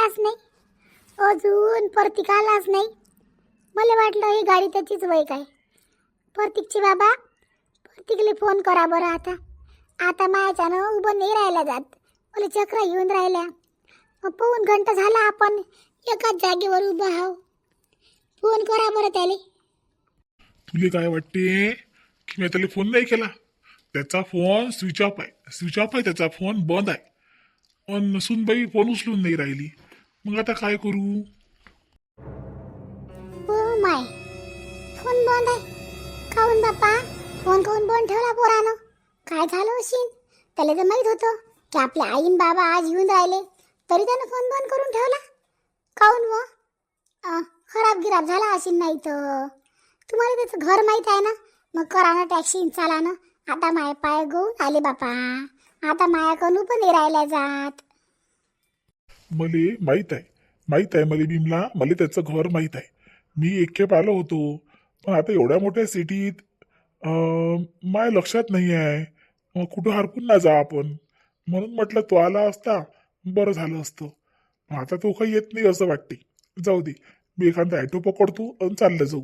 आलाच नाही. अजून परतिक आलाच नाही. मला वाटलं ही गाडी त्याचीच वय काय. परतिकचे बाबा परतिकले फोन करा बरं आता. आता माझ्यानं उभं नाही राहिला जात. मला चक्र येऊन राहिल्या. पाऊन घंटा झाला आपण एकाच जागेवर उभं आहो फोन करा बरं त्याले. तुले काय वाटते? की मी त्याला फोन नाही केला? त्याचा फोन स्विच ऑफ आहे. स्विच ऑफ आहे त्याचा फोन बंद आहे. पण सुनबाई फोन उचलून नाही राहिली. मग आता काय करू? हो माय फोन बंद आहे. काऊन बाप्पा? फोन काऊन बंद ठेवला पोरानं. काय झालं अशीन त्याला तर माहीत होतं की आपल्या आईन बाबा आज येऊन राहिले. तरी त्यानं फोन बंद करून ठेवला. काऊन व? अं, खराब गिराब झाला असेल नाही तर. तुम्हाला त्याचं घर माहीत आहे ना? मग करा ना टॅक्सी चाला ना. आता माय पाय गहून आले बापा आता मायाकडून पण नाही राहिल्या जात. मले माहीत आहे. माहीत आहे मले भीमला. मला त्याचं घर माहीत आहे. मी एकखेप आलो होतो. पण आता एवढ्या मोठ्या सिटीत माय लक्षात नाही आहे. मग कुठं हरपून ना जा आपण? म्हणून म्हटलं तो आला असता बरं झालं असतं. आता तो काही येत नाही असं वाटते. जाऊ दे. मी एखादा ॲटो पकडतो आणि चाललं जाऊ.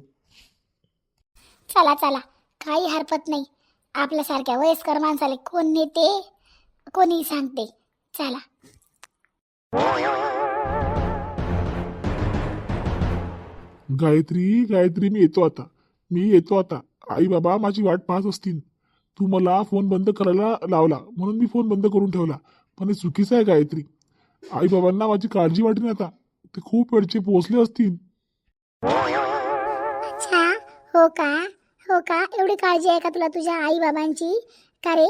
चला चला. काही हरकत नाही. आपल्यासारख्या वयस्कर माणसाला कोण नेते? कोणी सांगते. चला. गायत्री गायत्री मी येतो आता. मी येतो आता. आई बाबा माझी वाट पाहत असतील. तू मला फोन बंद करायला लावला म्हणून मी फोन बंद करून ठेवला. पण हे चुकीचं आहे गायत्री. आई बाबांना माझी काळजी वाटेल आता. ते खूप वेळचे पोहोचले असतील. अच्छा हो का? हो का? एवढी काळजी आहे का तुला तुझ्या आई बाबांची? का रे?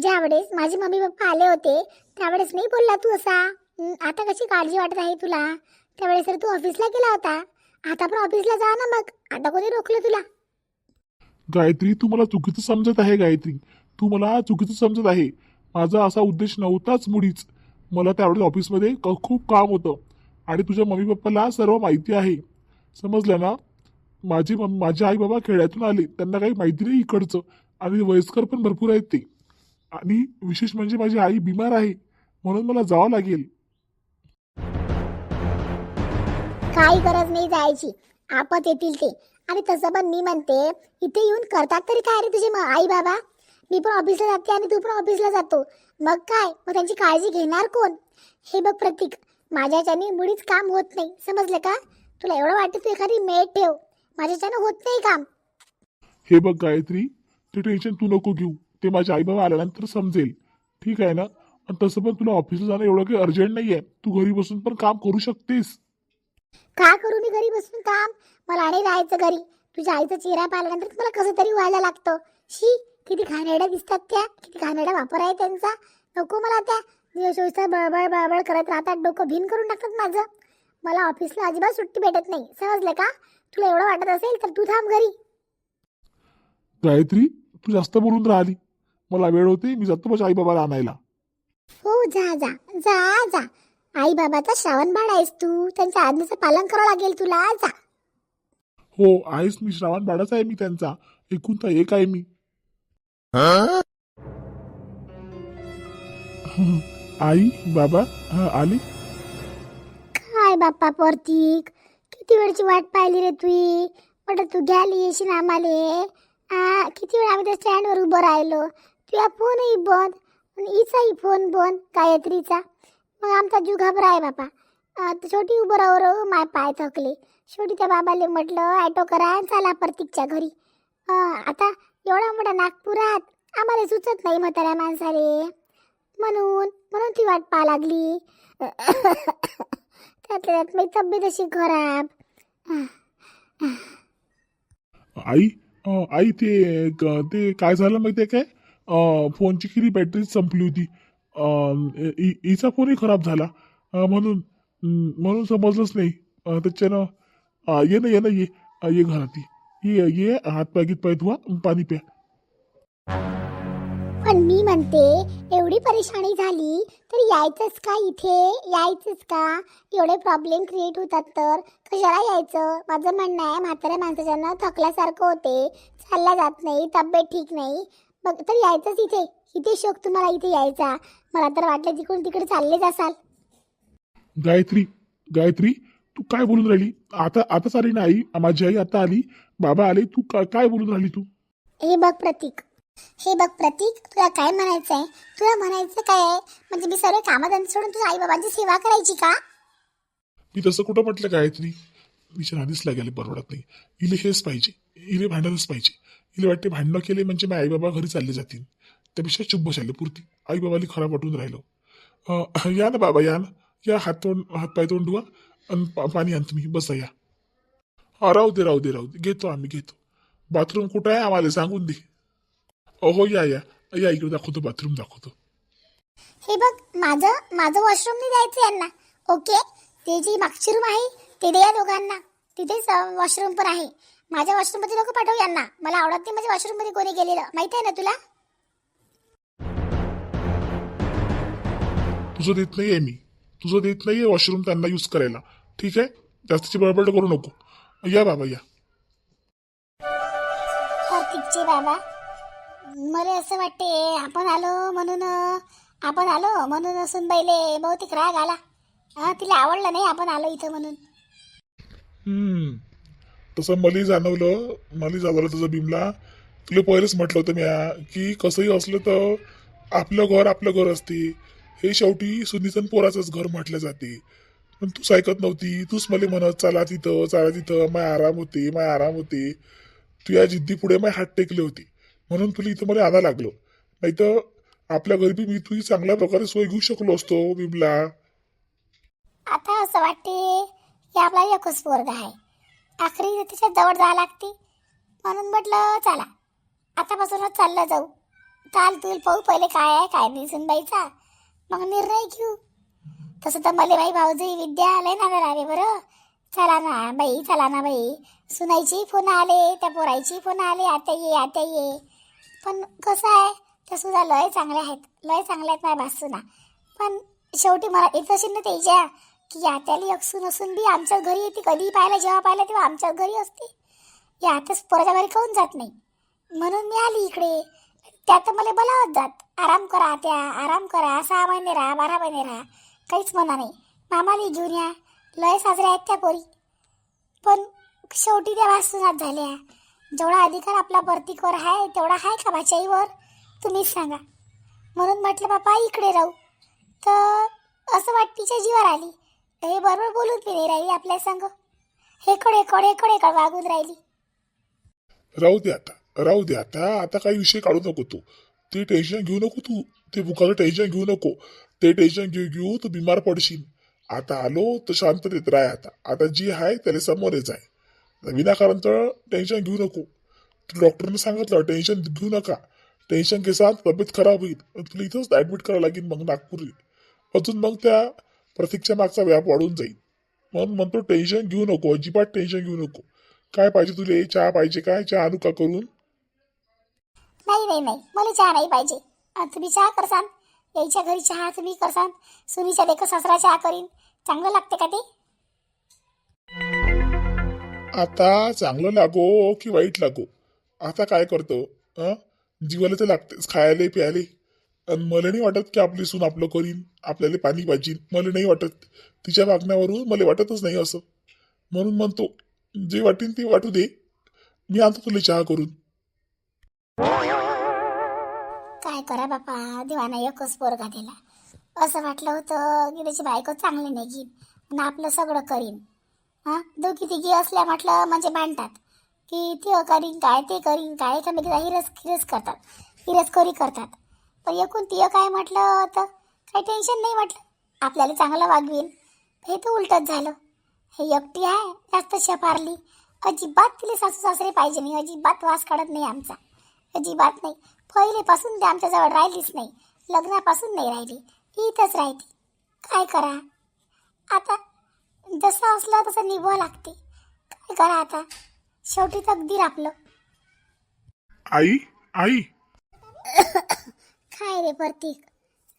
ज्यावेळेस माझे मम्मी पप्पा आले होते त्यावेळेस नाही बोलला तू असा? आता कशी काळजी वाटत आहे तुला? त्यावेळेस तर तू ऑफिसला गेला होता. आता पण ऑफिसला जा ना मग. आता कोणी रोखलं तुला? गायत्री तू मला चुकीचं समजत आहे गायत्री. तू मला चुकीचं समजत आहे. माझा असा उद्देश नव्हताच मुळीच मला त्यावेळेस ऑफिसमध्ये क- खूप काम होतं. आणि तुझ्या मम्मी पप्पाला सर्व माहिती आहे. समजलं ना? माझे मम- माझे आई बाबा खेड्यातून आले. त्यांना काही माहिती नाही इकडचं. आणि वयस्कर पण भरपूर आहेत ते. आणि विशेष म्हणजे माझी आई बिमार आहे. म्हणून मला जावं लागेल. काही गरज नाही जायची. आपत येतील ते. आणि तसं पण मी म्हणते इथे येऊन करतात तरी काय रे तुझे आई बाबा? मी पण ऑफिसला जाते आणि तू पण ऑफिसला जातो. मग काय? मग त्यांची काळजी घेणार कोण? हे बघ प्रतीक माझ्याच्याने मुळीच काम होत नाही. समजलं का? तुला एवढं वाटतं तू एखादी मेट ठेव. माझ्याच्यानं होत नाही काम. हे बघ गायत्री ते टेन्शन तू नको घेऊ. ते माझे आई बाबा आल्यानंतर समजेल. ठीक आहे ना? आणि तसं पण तुला ऑफिसला जाणं एवढं काही अर्जंट नाही आहे तू घरी बसून पण काम करू शकतेस. का करू मी घरी बसून काम मला नाही राहायचं घरी. तुझ्या आईचा चेहरा पाहिल्यानंतर मला कसं तरी व्हायला लागतं. शी किती घाणेरड्या दिसतात त्या. किती घाणेरडा वापर आहे त्यांचा. नको मला त्या. बळबळ बळबळ करत राहतात डोकं भिन करून टाकतात माझं. मला ऑफिसला अजिबात सुट्टी भेटत नाही. समजलं का? तुला एवढं वाटत असेल तर तू थांब घरी. गायत्री तू जास्त बोलून राहिली. मला वेळ होते मी जातो माझ्या आई बाबाला आणायला. हो जा जा. जा जा. आई बाबाचा श्रावण बाळ आहेस तू. त्यांच्या आज्ञेचं पालन करावं लागेल तुला. जा. हो आहेस मी. श्रावण बाळाच आहे मी त्यांचा. एकुलता एक आहे मी. आई बाबा हा आली? काय बाप्पा परतीक? किती वेळची वाट पाहिली रे तुई? म्हटलं तू घ्यायला येशील आम्हाले? आ किती वेळ आम्ही त्या स्टँडवर उभं राहिलो? तुझा फोनही बंद. आणि हिचाही फोन बंद गायत्रीचा. मग आमचा जीव घाबराय आहे बापा. छोटी शेवटी उभं राहू राहू माय पाय थकले. शेवटी त्या बाबाले म्हटलं ॲटो करा आणि चला प्रतीकच्या घरी. आता एवढा मोठा नागपुरात आम्हाला सुचत नाही म्हाताऱ्या माणसाले. म्हणून म्हणून ती वाट पाहा लागली. त्यातल्या त्यात माझी तब्येत अशी खराब. आई आई ते ते काय झालं माहितीये काय? फोनची खिरी बॅटरी संपली होती. हिचा फोनही खराब झाला? म्हणून म्हणून समजलंच नाही. त्याच्यानं ये ना ये ना ये. ये घरात ये. ये ये हात पाय गीत पाय धुवा पाणी प्या. पण मी म्हणते एवढी परेशानी झाली तर यायचंच का इथे? यायचंच का? एवढे प्रॉब्लेम क्रिएट होतात तर? कशाला यायचं? माझं म्हणणं आहे म्हाताऱ्या माणसाच्यानं थकल्यासारखं होते. चालल्या जात नाही तब्येत ठीक नाही. बघ तर यायचंच इथे. इथे शोक तुम्हाला इथे यायचा. मला तर वाटलं तिकडून तिकडे चाललेच असाल. गायत्री गायत्री तू काय बोलून राहिली? आता आताच आली ना आई? माझी आई आता आली. बाबा आले तू का- काय बोलून राहिली तू? हे बघ प्रतीक. हे बघ प्रतीक तुला काय म्हणायचं आहे तुला म्हणायचं काय आहे? म्हणजे मी सर्व कामधंदे सोडून तुझ्या आई बाबांची सेवा करायची का? मी तसं कुठं म्हटलं गायत्री? विचार आधीच लागायला परवडत नाही. इले हेच पाहिजे. इले भांडणच पाहिजे. इले वाटते भांडणं केले म्हणजे माझे आई बाबा घरी चालले जातील. त्यापेक्षा चुप बसायला पुरती. आई बाबाली खराब वाटून राहिलो. या ना बाबा या ना. या हात तोंड हात पाय तोंड धुवा आणि पा- पाणी आण तुम्ही बसा या. हा राहू दे राहू दे राहू दे. घेतो आम्ही घेतो. बाथरूम कुठं आहे आम्हाला सांगून दे. अहो या या. या इकडे दाखवतो बाथरूम दाखवतो. हे बघ माझं माझं वॉशरूम नाही द्यायचं यांना. ओके? ते जी मागची रूम आहे ते द्या या दोघांना. तिथेच वॉशरूम पण आहे. माझ्या वॉशरूममध्ये लोक पाठव यांना. मला आवडत नाही माझ्या वॉशरूममध्ये कोणी गेलेलं. माहीत आहे ना तुला? तुझं देत नाहीये मी. तुझं देत नाहीये वॉशरूम त्यांना यूज करायला. ठीक आहे? जास्तीची बडबड करू नको. या बाबा या. कार्तिकचे बाबा मला असं वाटते आपण आलो म्हणून आपण आलो म्हणून सुनबाईले बहुतेक राग आला. हा तिला आवडलं नाही आपण आलो इथं म्हणून. हम्म. तसं मला जाणवलं मला जाणवलं तुझं भीमला. तुला पहिलेच म्हटलं होतं मी की कसंही असलं तर आपलं घर आपलं घर असते. हे शेवटी सुनीचं पोराचंच घर म्हटलं जाते. पण तूच ऐकत नव्हती. तूच मला म्हणत चला तिथं चला तिथं माय आराम होते माय आराम होते. तू या जिद्दी पुढे माय हात टेकले होते. म्हणून तुला इथं मला आणा लागलो. नाही तर आपल्या घरी मी तुझी चांगल्या प्रकारे सोय घेऊ शकलो असतो बिमला. आता असं वाटते की आपला एकच पोरगा आहे. आखरी तिच्या जवळ जावं लागते. म्हणून म्हटलं चला आतापासूनच चाललं जाऊ. चाल तूल पाहू पहिले काय आहे काय नाही सुनबाईचा. मग निर्णय घेऊ. तसं तर मला बाई भाऊजी विद्यालय ना राहावे बरं. चला ना बाई चला ना बाई. सुनायची फोन आले त्या पोरायची फोन आले आता ये आता ये. पण कसं आहे त्या सुद्धा लय चांगले आहेत लय चांगल्या आहेत माझ्या भासूना. पण शेवटी मला येत असेल ना त्याच्या की आत्याली असून असून बी आमच्या घरी येते कधी पाहिलं जेव्हा पाहिलं तेव्हा आमच्या घरी असते. या आताच पोराच्या घरी खाऊन जात नाही. म्हणून मी आली इकडे. त्यात मला बोलावत जात. आराम करा त्या आराम करा. सहा महिने राहा बारा महिने राहा. काहीच म्हणा नाही. मामाली घेऊन या. लय साजऱ्या आहेत त्या पोरी. पण शेवटी त्या वास्तुनात झाल्या. जेवढा अधिकार आपला प्रतीकवर आहे तेवढा आहे का बाचाईवर तुम्हीच सांगा. म्हणून म्हटलं बापा इकडे राहू. तर असं वाट तिच्या जीवावर आली. हे बरोबर बोलून बी नाही राहिली आपल्या संग. हे कडे कडे कडे कड वागून राहिली. राहू दे आता. राहू दे आता आता काही विषय काढू नको तू. ते टेन्शन घेऊ नको तू. ते बुकाचं टेन्शन घेऊ नको. ते टेन्शन घेऊ घेऊ तू बिमार पडशील. आता आलो तर शांततेत राह आता. आता जी आहे त्याला समोरच आहे. विनाकारण तर टेन्शन घेऊ नको. तू डॉक्टरने सांगितलं टेन्शन घेऊ नका. टेन्शन केसा तब्येत खराब होईल. तुला इथंच ऍडमिट करावं लागेल मग नागपूर अजून मग त्या प्रतीक्षा मागचा व्याप वाढून जाईल. म्हणून म्हणतो टेन्शन घेऊ नको. अजिबात टेन्शन घेऊ नको. काय पाहिजे तुले? चहा पाहिजे काय? चहा अनुका करून? नाही नाही नाही. मला चहा नाही पाहिजे. अं, तुम्ही चहा करसान. यायच्या घरी चहा तुम्ही करसान. सुनीच्या देखो सासरा चहा करीन. चांगलं लागते का ते? आता चांगलं लागो की वाईट लागो? आता काय करतो? जीवाला तर लागतेच खायला प्यायले. आणि मला नाही वाटत की आपली सून आपलं करीन. आपल्याला पाणी पाहिजे. मला नाही वाटत. तिच्या वागण्यावरून मला वाटतच नाही असं. म्हणून म्हणतो जे वाटेन ते वाटू दे. मी आणतो तुला चहा करून. काय करा बापा? देवाना एकच पोरगा दिला. असं वाटलं होतं की बायको चांगली नाही घेईन आणि आपलं सगळं करीन. हां? दोघी तिघी असल्या म्हटलं म्हणजे मांडतात. की ते करीन काय ते करीन काय एकामेकीला हिरस हिरस करतात. हिरसखोरी करतात. पण एकूण तिय काय म्हटलं तर काही टेन्शन नाही म्हटलं. आपल्याला चांगलं वागवीन. हे तर उलटच झालं. हे एकटी आहे जास्त शफारली. अजिबात तिला सासू सासरे पाहिजे नाही. अजिबात वास काढत नाही आमचा. अजिबात नाही. पहिलेपासून ते आमच्याजवळ राहिलीच नाही. लग्नापासून नाही राहिली. इथंच राहते काय करा? आता जसं असलं तसं निभवा लागते. काय करा आता? शेवटी तकदीर आपलं आई आई. काय रे प्रतीक?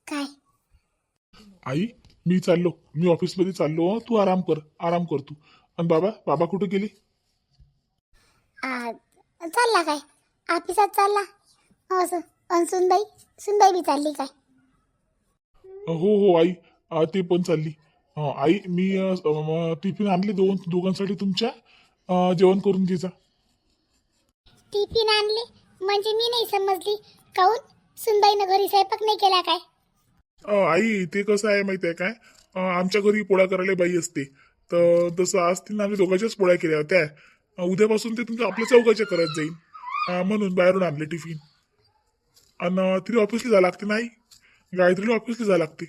काय? आई मी चाललो. मी ऑफिसमध्ये चाललो तू आराम कर. आराम कर तू. आणि बाबा बाबा कुठे गेले? आ, चालला काय? ऑफिसात चालला? आणि सुनबाई सुनबाई बी चालली काय? हो हो आई आ, ते पण चालली. अं, आई मी अं, अं, टिफिन आणले दोन दोघांसाठी तुमच्या. अं, जेवण करून घे जा. टिफिन आणले? म्हणजे मी नाही समजली. काऊन? सुनबाईनं घरी स्वयंपाक नाही केला काय? अं, आई ते कसं आहे माहिती आहे काय? अं, आमच्या घरी पोळ्या करायला बाई असते. तर तसं आज तिने आम्ही दोघांच्याच पोळ्या केल्या होत्या. अं, उद्यापासून ते तुमच्या आपल्या चौघाच्या करत जाईल अं, म्हणून बाहेरून आणले टिफिन. आणि तिला ऑफिसला जावं लागते नाही गायत्रीला ऑफिसला जावं लागते.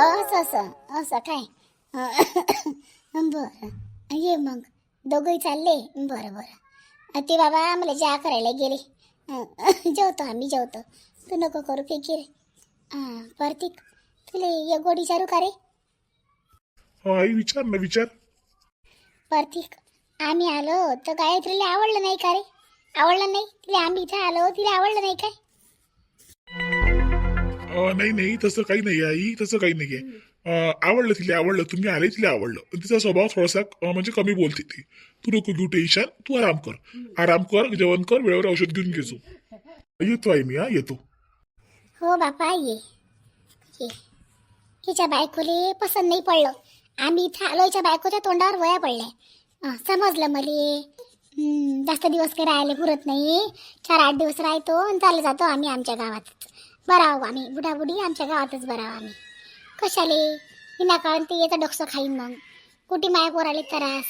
असं असं असं काय? बरं. ये मग. दोघंही चालले? बरं बरं. ते बाबा मला चहा करायला गेले. जेवतो आम्ही जेवतो. तू नको करू फिकीर हां प्रतीक तुला एक गोडी विचारू का रे? हो आई विचार ना विचार. प्रतीक आम्ही आलो तर गायत्रीला आवडलं नाही का रे? आवडलं नाही? तिला आम्ही इथं आलो. तिला आवडलं नाही काय? अं, नाही नाही तसं काही नाही आई तसं काही नाही आहे आवडलं तिला आवडलं. तुम्ही आले तिला आवडलं. पण तिचा स्वभाव थोडासा अं, म्हणजे कमी बोलते ती. तू नको घेऊ टेन्शन तू आराम कर. आराम कर जेवण कर वेळेवर औषध घेऊन घेजो येतो आई मी हा येतो. हो बापा ये. ये. हिच्या बायकोले पसंत नाही पडलं. आम्ही इथं आलो हिच्या बायकोच्या तोंडावर वया पडल्या. समजलं मले. जास्त दिवस काही राहिले पुरत नाही. चार आठ दिवस राहतो आणि चालले जातो आम्ही आमच्या गावातच. बरं आहो आम्ही बुढाबुढी आमच्या गावातच बरं आहो आम्ही. कशाले? विनाकारण ते येतं डोकसं खाईन मग. कुठे माया पोराले त्रास?